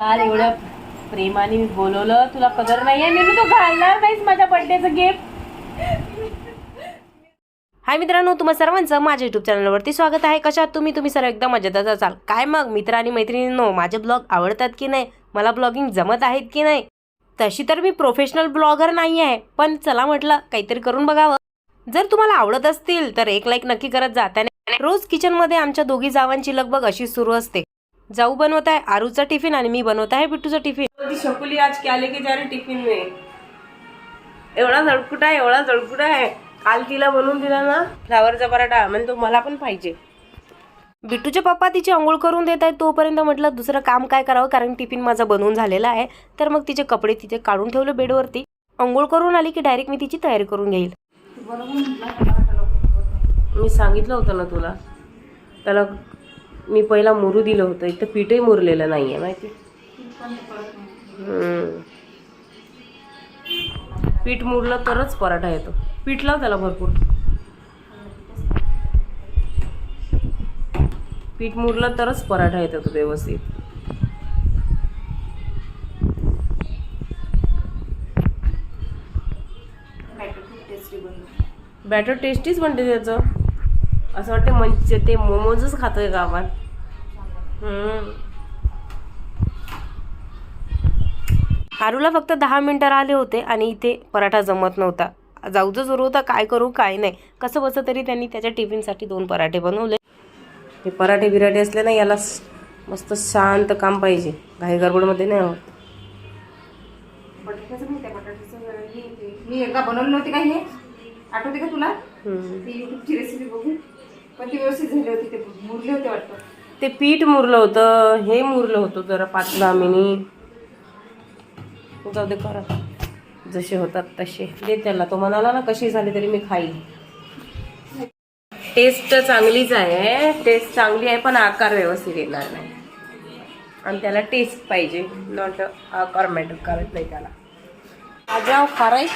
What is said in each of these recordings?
काल एवढ्या प्रेमाने मी बोलवलं तुला कदर नाहीये? मी तू घालणार नाहीस माझ्या बर्थडेचं गिफ्ट हाय मित्रांनो तुम्हा सर्वांचं माझ्या युट्यूब चॅनलवरती स्वागत आहे. कशात तुम्ही? तुम्ही सर्व एकदम मजेतच असाल. काय मग मित्र आणि मैत्रिणींनो माझे ब्लॉग आवडतात की नाही? मला ब्लॉगिंग जमत आहेत की नाही? तशी तर मी प्रोफेशनल ब्लॉगर नाही आहे पण चला म्हटलं काहीतरी करून बघावं. जर तुम्हाला आवडत असतील तर एक लाईक नक्की करत जाताना रोज किचनमध्ये आमच्या दोघी जावांची लगबग अशी सुरू असते. जाऊ बनवत आहे आरूचा टिफिन आणि मी बनवत आहे बिट्टूचा टिफिन. शकुली आज क्या लेके जा रही टिफिन में? एवढा जळकुट आहे एवढा जळकुट आहे. काल तिला बनवून दिला ना फ्लावरचा पराठा म्हणजे तो मला पण पाहिजे. बिट्टूचे पप्पा तिची आंघोळ करून देत आहेत तोपर्यंत म्हटलं दुसरं काम काय करावं कारण टिफिन माझा बनवून झालेला आहे. तर मग तिचे कपडे तिथे काढून ठेवले बेडवरती. आंघोळ करून आली की डायरेक्ट मी तिची तयारी करून घेईल. मी सांगितलं होतं ना तुला त्याला मी पहिला मुरू दिलं होतं. तर पीठही मुरलेलं नाही आहे माहिती. पीठ मुरलं तरच पराठा येतो. पीठ लाव त्याला भरपूर. पीठ मुरलं तरच पराठा येतो तो व्यवस्थित. बॅटर टेस्टीच बनते त्याचं. असं वाटतं म्हणजे ते मोमोजच खातोय का आपण हम्म. आरूला फक्त दहा मिनिटं राहिले होते आणि इथे पराठा जमत नव्हता. जाऊचं सुरू होता काय करू काय नाही. कसं बसं तरी त्यांनी त्याच्या टिफिनसाठी दोन पराठे बनवले. हे पराठे बिराठे असले ना याला मस्त शांत काम पाहिजे. घाई गडबडमध्ये नाही होत. मी एकदा बनवली नव्हती का हे? आठवते का तुला. ती युट्यूबची रेसिपी बघून. पण व्यवस्थित ते मुरले होते वाटतं. ते पीठ मुरलं होतं हे मुरलं होतं जरा पातला मिनी जाऊ दे करा. जसे होतात तसे. दे त्याला. तो म्हणाला ना कशी झाली तरी मी खाईल टेस्ट चांगलीच आहे. टेस्ट चांगली आहे पण आकार व्यवस्थित येणार नाही. आणि त्याला टेस्ट पाहिजे. नॉट आकार मॅटर करत नाही त्याला. आजाव खाराय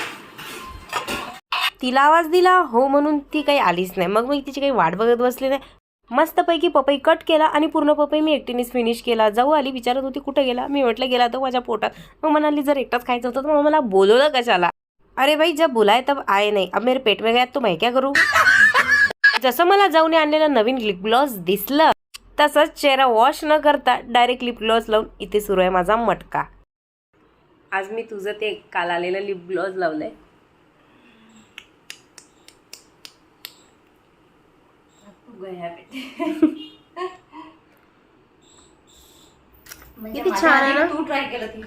तिला आवाज दिला हो म्हणून ती काही आलीच नाही. मग मी तिची काही वाट बघत बसली नाही. मस्तपैकी पपई कट केला आणि पूर्ण पपई मी एकटीनेच फिनिश केला. जाऊ आली विचारत होती कुठं गेला? मी म्हटलं गेला तो माझ्या पोटात. मग म्हणाली जर एकटाच खायचं होतं तर मग मला बोलवलं कशाला? अरे भाई जब बुलाय तब आय नाही. अब मेरे पेट में गया तो मैं क्या करू जसं मला जाऊन आणलेलं नवीन लिप ग्लॉस दिसलं तसंच चेहरा वॉश न करता डायरेक्ट लिप ग्लॉस लावून इथे सुरू आहे माझा मटका. आज मी तुझं ते काल आलेलं लिप ग्लॉस लावलंय किती छान आहे ना. तू ट्राय केलं ती.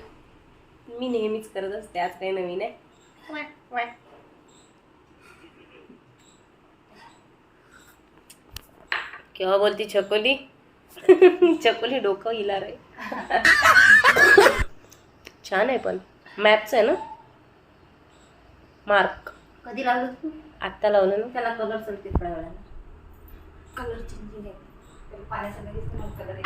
मी नेहमीच करत असते आज काही नवीन आहे. केव्हा बोलती छकोली? छकोली डोकं हिला रे. छान आहे पण. मॅपचं आहे ना? मार्क कधी लावलं तू? आत्ता लावलं ना? त्याला कलर चलते थोड्या वेळाला कलर चेंजिंग आहे कलर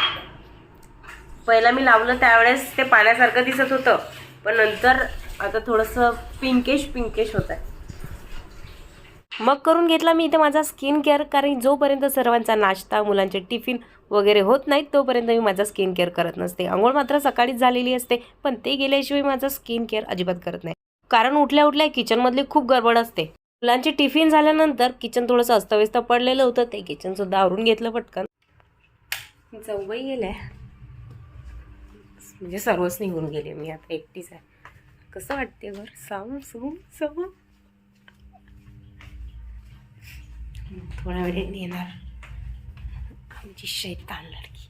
पहिला मी लावलं त्यावेळेस ते पाण्यासारखं दिसत होतं. पण नंतर आता थोडंसं पिंकेश पिंकेश होत आहे मग करून घेतला मी इथे माझा स्किन केअर कारण जोपर्यंत सर्वांचा नाश्ता मुलांचे टिफिन वगैरे होत नाहीत तोपर्यंत मी माझा स्किन केअर करत नसते. आंघोळ मात्र सकाळीच झालेली असते पण ते गेल्याशिवाय माझा स्किन केअर अजिबात करत नाही. कारण उठल्या उठल्या किचनमधली खूप गडबड असते. मुलांचे टिफिन झाल्यानंतर किचन थोडंसं अस्तव्यस्त पडलेलं होतं. ते किचनसुद्धा आवरून घेतलं पटकन. जाऊबाई गेल्या म्हणजे सर्वच निघून गेले. मी आता एकटीच आहे. कसं वाटते बरं? सांग सून साऊन थोड्या वेळेने येणार. आमची शैतान लडकी.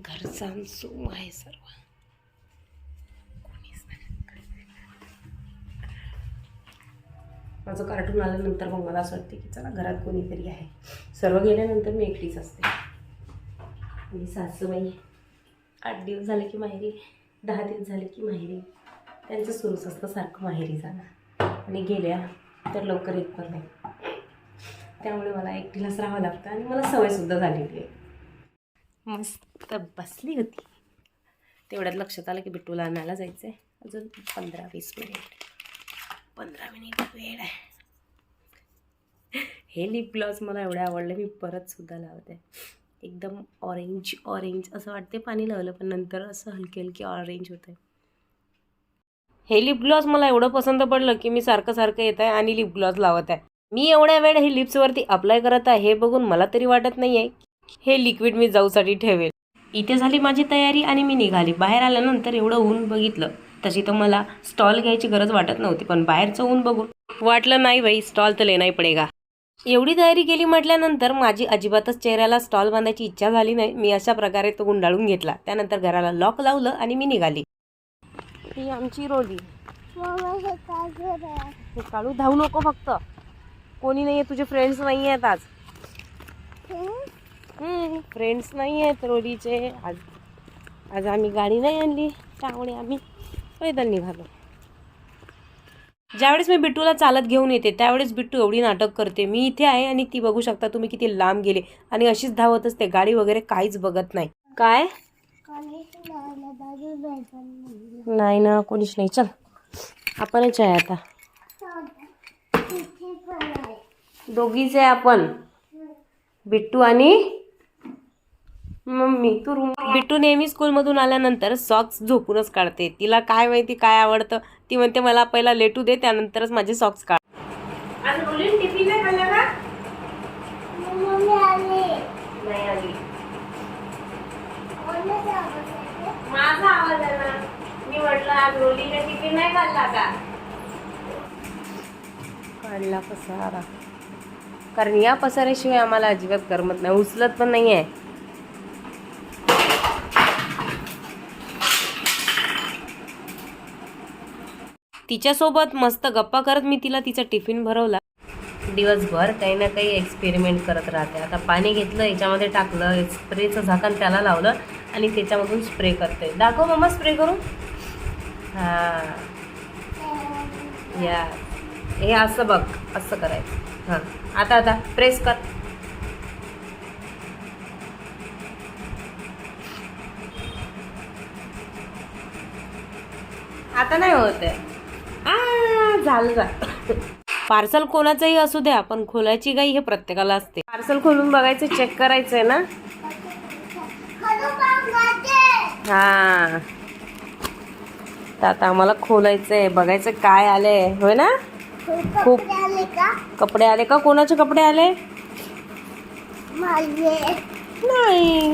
घरचा सूम आहे सर्व. माझं कार्टून आल्यानंतर मग मला असं वाटते की चला घरात कोणीतरी आहे. सर्व गेल्यानंतर मी एकटीच असते. आणि सासूबाई आठ दिवस झाले की माहेरी दहा दिवस झाले की माहेरी. त्यांचं सुरूच असतं सारखं माहेरी जाणं. आणि गेल्या तर लवकर येत पण नाही. त्यामुळे मला एकटीलाच राहावं लागतं आणि मला सवयसुद्धा झालेली आहे. मस्त बसली होती. तेवढ्यात लक्षात आलं की बिट्टूला आणायला जायचं आहे अजून पंधरा वीस मिनिट. पंधरा मिनिट वेळ आहे. हे लिप ग्लॉस मला एवढे आवडले मी परत सुद्धा लावते. एकदम ऑरेंज ऑरेंज असं वाटते पाणी लावलं पण नंतर असं हलके हलके ऑरेंज होते हे लिप ग्लॉस मला एवढं पसंत पडलं की मी सारखं सारखं येत आहे आणि लिप ग्लॉस लावत आहे. मी एवढ्या वेळ हे लिप्सवरती अप्लाय करत आहे हे बघून मला तरी वाटत नाही आहे हे लिक्विड मी जाऊसाठी ठेवेल. इथे झाली माझी तयारी आणि मी निघाली. बाहेर आल्यानंतर एवढं ऊन बघितलं. तशी तर मला स्टॉल घ्यायची गरज वाटत नव्हती पण बाहेरचं ऊन बघून वाटलं नाही बाई स्टॉल तर लेनाही पडेगा. एवढी तयारी केली म्हटल्यानंतर माझी अजिबातच चेहऱ्याला स्टॉल बांधायची इच्छा झाली नाही. मी अशा प्रकारे तो गुंडाळून घेतला. त्यानंतर घराला लॉक लावलं आणि मी निघाली. ही आमची रोली. हे काढू धावू नको फक्त. कोणी नाही आहे तुझे फ्रेंड्स नाही आहेत आज फ्रेंड्स नाही आहेत रोलीचे. आज आज आम्ही गाडी नाही आणली. त्यामुळे आम्ही. पैदल निघालो ज्यावेळेस मी बिट्टूला चालत घेऊन येते त्यावेळेस बिट्टू एवढी नाटक करते. मी इथे आहे आणि ती बघू शकता तुम्ही किती लांब गेले. आणि अशीच धावत असते गाडी वगैरे काहीच बघत नाही. काय? नाही ना कोणीच नाही. चल आपणच आहे आता. दोघीच आहे आपण. बिट्टू आणि मम्मी तू रूम बिट्टू नेहमी स्कूलमधून आल्यानंतर सॉक्स झोपूनच काढते. तिला काय माहिती काय आवडतं? ती म्हणते मला पहिला लेटू दे त्यानंतरच माझे सॉक्स काढ. आज रोलिन टिफिन नाही खाल्ला का? नाही आली. माझा आवाज आहे ना. मी म्हटलं आज रोलीने टिफिन नाही खाल्ला का? काढला पसारा. कारण या पसाऱ्याशिवाय आम्हाला अजिबात करमत नाही. उचलत पण नाही आहे तिच्यासोबत मस्त गप्पा करत मी तिला तिचा टिफिन भरवला. दिवसभर काही ना काही एक्सपेरिमेंट करत राहते. आता पाणी घेतलं याच्यामध्ये टाकलं स्प्रेचं झाकण त्याला लावलं आणि त्याच्यामधून स्प्रे करते. दाखव मम्मा स्प्रे करू हां. या. हे असं बघ असं करायचं. हां. आता आता प्रेस कर. आता नाही होत आहे. आ, झालं जा पार्सल कोणाचंही असू द्या पण खोलायची गाई हे प्रत्येकाला असते. पार्सल खोलून बघायचं चेक करायचंय ना? हा. तर आता आम्हाला खोलायचंय बघायचं काय आलंय. होय ना? खूप. कपडे आले का? कोणाचे कपडे आले? नाही.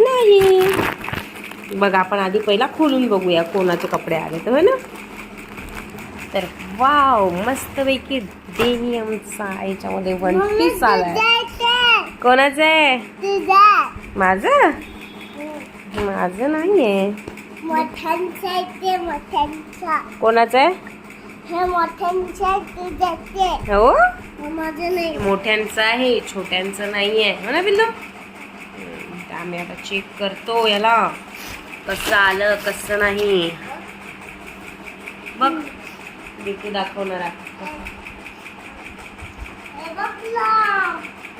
नाही. बघ आपण आधी पहिला खोलून बघूया कोणाचे कपडे आले तर होय ना? तर वाव मस्त पैकी डेनियमचा याच्यामध्ये वन पीस आलाय. कोणाचं आहे? माझं? माझं नाहीये. कोणाचं आहे? हे मोठ्यांचा ते देते हो? माझं नाही. मोठ्यांचं आहे छोट्यांचं हो ना बिल्लू आम्ही आता चेक करतो याला. कसं आलं कसं नाही. बघ. देखील दाखवणार आहे.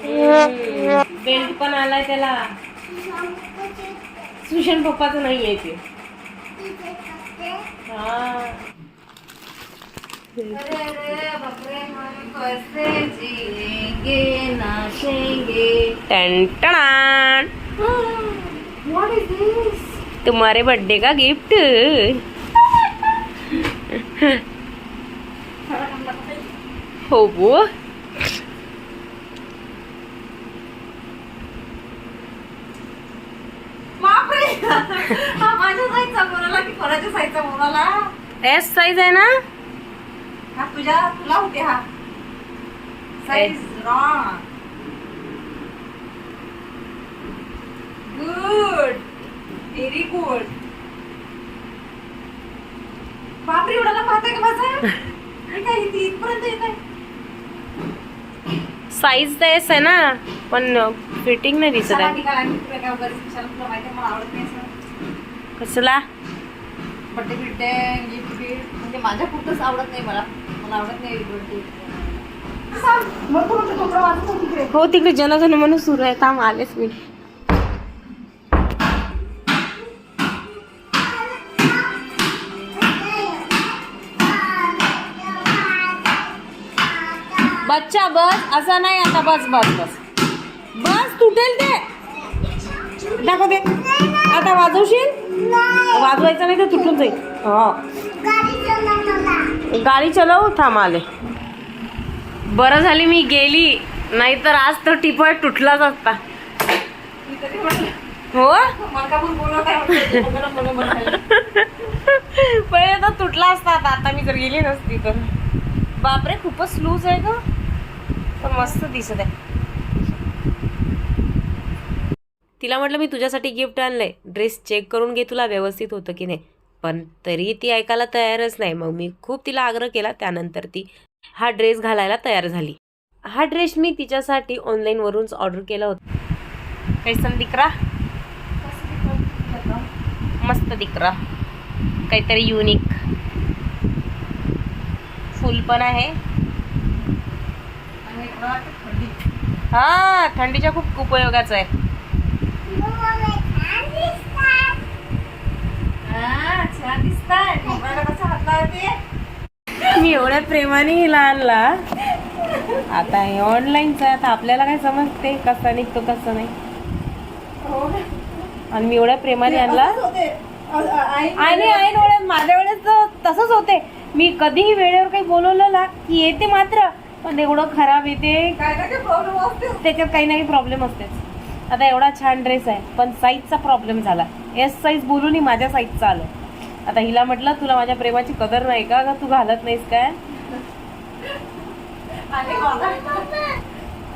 हे बेल्ट पण आलाय त्याला. सुशन पप्पाचं नाही आहे ते. हा. तुम्हारे बर्थडे का गिफ्ट हो वो बापरे हा माझ्या साईजचा बोलाला की कोणाच्या साईजचा बोलाला एस साईज आहे ना? हा तुझ्या तुला होते हा. Size wrong good very good बापरे एवढा पाहताय का माझा? काय इथे इथपर्यंत येत आहे साईज तर एस आहे ना पण फिटिंग नाही दिसत आहे. कसला? बड्डे बिड्डे गिफ्ट गिफ्ट म्हणजे माझ्या खूपच आवडत नाही मला. मला आवडत नाही बड्डे हो तिकडे जनगण म्हणून सुरू आहे. थांब आलेच मी. बच्चा बस असा नाही आता बस बस बस. बस तुटेल ते. दाखव दे आता वाजवशील? वाजवायचं नाही तर तुटून जाईल. हो. गाडी चालव मला. गाडी चलव थांब आले. बरं झाली मी गेली नाहीतर आज तर टिपळ तुटलाच असता. हो? का पण तर तुटला असता आता आता मी जर गेली नसती तर. बापरे खूपच लूज आहे ग. पण मस्त दिसत आहे. तिला म्हटलं मी तुझ्यासाठी गिफ्ट आणलंय. ड्रेस चेक करून घे तुला व्यवस्थित होतं की नाही. पण तरी ती ऐकायला तयारच नाही. मग मी खूप तिला आग्रह केला. त्यानंतर ती हा ड्रेस घालायला तयार झाली. हा ड्रेस मी तिच्यासाठी ऑनलाईनवरूनच ऑर्डर केला होता. कैसन दिकरा मस्त दिकरा. काहीतरी युनिक फुल पण आहे आणि मला वाटतं थंडी हा थंडीच्या खूप उपयोगाचं आहे. मी एवढ्या प्रेमाने हिला आणला. आता हे ऑनलाईनचं आहे आता आपल्याला काय समजते कसा निघतो कसं नाही. हो. आणि मी एवढ्या प्रेमाने आणला. आई आणि वेळेस माझ्या वेळेस तसंच होते. मी कधीही वेळेवर काही बोलवलं ना की येते मात्र. पण एवढं खराब येते त्याच्यात काही ना काही प्रॉब्लेम असतेच. आता एवढा छान ड्रेस आहे पण साईजचा प्रॉब्लेम झाला. एस साईज बोलूनही माझ्या साईजचा आलं. आता हिला म्हटलं तुला माझ्या प्रेमाची कदर नाही का तू घालत नाहीस काय?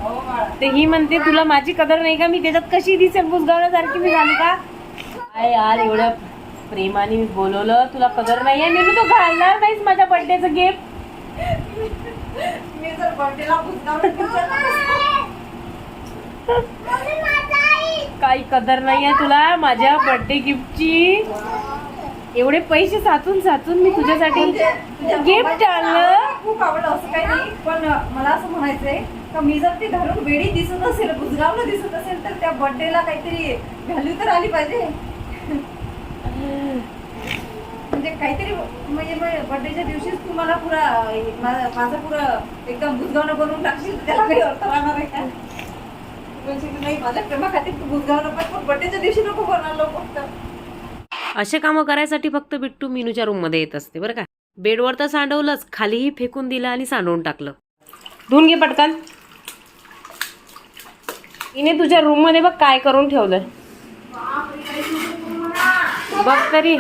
हो ते ही म्हणते तुला माझी कदर नाही का? मी त्याच्यात कशी दिसेल? बुजगावण्यासारखी मी घालू का? काय यार एवढ्या प्रेमाने मी बोलवलं. तुला कदर नाहीये? मी तो घालणार नाहीस माझ्या बर्थडेचं गिफ्ट मी जर बर्थडेला काही कदर नाहीये तुला. माझ्या बर्थडे गिफ्टची एवढे पैसे साचून साचून मी तुझ्यासाठी म्हणजे तुझ्या गिफ्ट मोबाईलचं आणलं. खूप आवडलं असं काही नाही पण मला असं म्हणायचंय का मी जर ते घरून वेळी दिसत असेल बुजगावलं दिसत असेल तर त्या बर्थडेला काहीतरी व्हॅल्यू तर आली पाहिजे. म्हणजे काहीतरी म्हणजे बर्थडेच्या दिवशीच तुम्हाला पुरा माझं पुरं एकदम बुजगावणं बनवून टाकशील त्याला काही अर्थ राहणार आहे का? म्हणजे की नाही माझ्या प्रेमाखातीर तू बुजगावणं पण पण बर्थडेच्या दिवशी नको बनवलं फक्त. असे कामं करायसाठी फक्त बिट्टू मीनूच्या रूममध्ये येत असते बरं का? बेडवर तर सांडवलंच खालीही फेकून दिलं आणि सांडवून टाकलं. धुवून घे पटकन. हिने तुझ्या रूममध्ये बघ काय करून ठेवलंय. बघ तरी.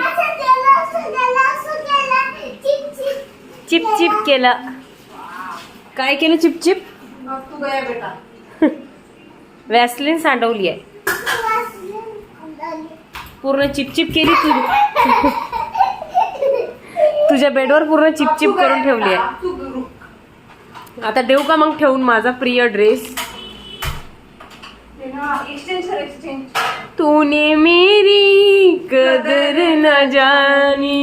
चिप चिप केलं. काय केलं चिप चिप? मग तू गया बेटा वॅसलिन सांडवली आहे. पूर्ण चिपचिप केली तू. तुझ्या बेडवर पूर्ण चिपचिप करून ठेवली आहे. आता देऊ का मग ठेवून माझा प्रिय ड्रेस? तूने मेरी कदर न जानी.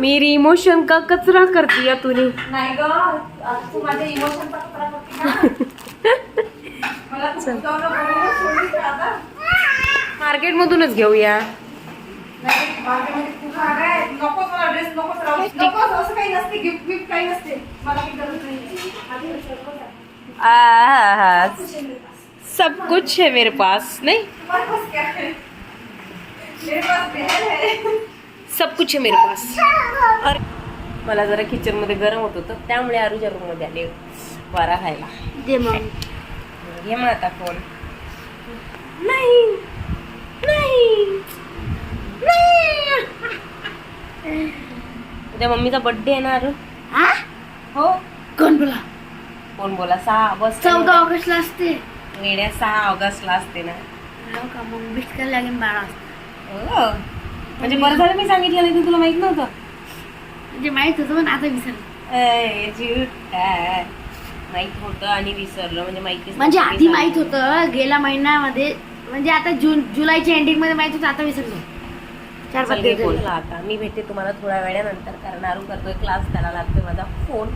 मेरी इमोशन का कचरा कर दिया तूने. नाही ग कचरा करते मार्केट मधूनच घेऊया. सब कुछ है मेरे पास नहीं तुम्हारे पास क्या है मेरे पास बहन है। सब कुछ है मेरे पास। अरे मला जरा किचनमध्ये गरम होत होतं त्यामुळे आरूच्या रूममध्ये आले वारा खायला. दे मग घे मग आता फोन नाही. नाही. नाही. उद्या मम्मीचा बर्थडे आहे ना आरू? हा? हो. कोण बोला? कोण बोला? सहा ऑगस्ट चौदा ऑगस्टला असते. वेड्या सहा ऑगस्टला असते ना. हो का? मग बिस्कर लागेल बारा हो. म्हणजे बरं झालं मी सांगितलं नाही तुला माहीत नव्हतं. म्हणजे माहीत होतं पण आता विसरलं. अय, झुटा. माहीत होतं आणि विसरलं म्हणजे माहिती म्हणजे आधी माहीत होतं गेल्या महिन्यामध्ये म्हणजे आता जून जुलैच्या एंडिंगमध्ये माहीत होतं आता विसरलो. चार पाच दिवस झाले. बोलला आता. मी भेटते तुम्हाला थोड्या वेळानंतर कारण आरू करतोय क्लास त्याला लागतोय माझा फोन